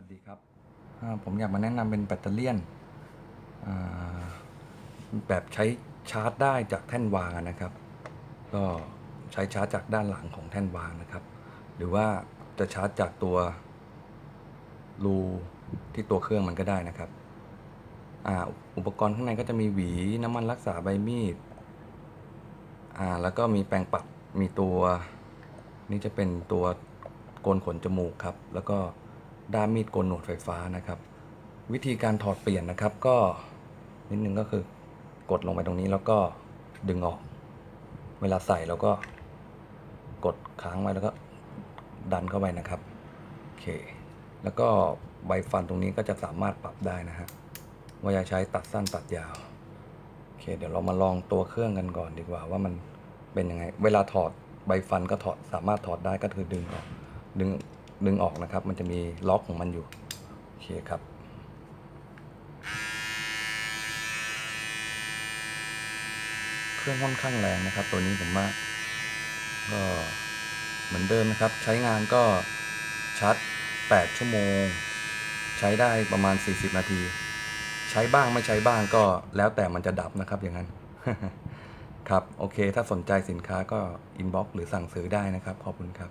วัสดีครับ ผมอยากมาแนะนำเป็นแบตเตอรี่ยนแบบใช้ชาร์จได้จากแท่นวางนะครับ ก็ใช้ชาร์จจากด้านหลังของแท่นวางนะครับ หรือว่าจะชาร์จจากตัวรูที่ตัวเครื่องมันก็ได้นะครับออุปกรณ์ข้างในก็จะมีหวีน้ำมันรักษาใบมีดแล้วก็มีแปรงปัดมีตัว นี่จะเป็นตัวโกนขนจมูกครับ แล้วก็ ด้ามมีดโกนหนวดไฟฟ้านะครับ วิธีการถอดเปลี่ยนนะครับ ก็นิดนึงก็คือกดลงไปตรงนี้แล้วก็ดึงออก เวลาใส่เราก็กดค้างไว้แล้วก็ดันเข้าไปนะครับโอเค แล้วก็ใบฟันตรงนี้ก็จะสามารถปรับได้นะฮะว่าจะใช้ตัดสั้นตัดยาวโอเค เดี๋ยวเรามาลองตัวเครื่องกันก่อนดีกว่าว่ามันเป็นยังไง เวลาถอดใบฟันก็ถอดสามารถถอดได้ก็คือดึงออกดึง ดึงออกนะครับ มันจะมีล็อกของมันอยู่ โอเคครับ เครื่องค่อนข้างแรงนะครับ ตัวนี้ผมว่าก็เหมือนเดิมนะครับ ใช้งานก็ชาร์จ 8 ชั่วโมง ใช้ได้ประมาณ 40 นาที ใช้บ้างไม่ใช้บ้างก็แล้วแต่มันจะดับนะครับอย่างนั้น ครับ โอเค ถ้าสนใจสินค้าก็อินบ็อกซ์หรือสั่งซื้อได้นะครับ ขอบคุณครับ